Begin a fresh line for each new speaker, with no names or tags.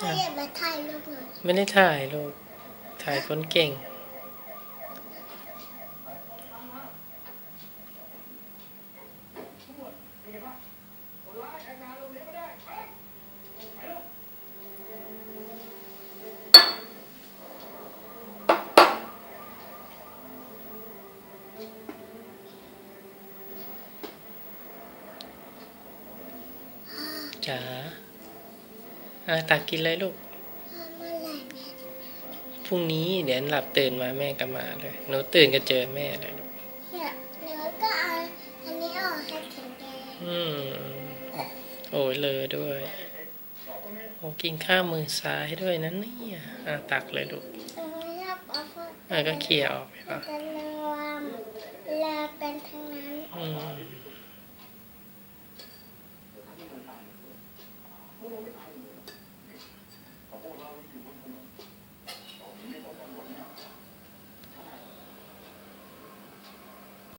ถ้าอยากมาถ่ายรูปหน่อย
ไม่ได้ถ่ายลูกถ่ายคนเก่ง จ๋า อะตักกินเลยลูก
เมื่อไหร่แม่จะ
พรุ่งนี้เดี๋ยวหลับตื่นมาแม่ก็มาเลยหนูตื่นก็เจอแม่เลยลูก
เนี่ยเนื้อก็เอาอันนี้ออกให้แข็งแรง
อืมโอ้ยเลยด้วย โอ้กินข้าวมือซ้ายด้วยนะเนี่ยอะตักเลยลูก
ไม่ชอบเอาพวก
อะก็เขี่ยออกไป
มัน
ป่ะ
จะรวมลาเป็นทั้งนั้น
อืม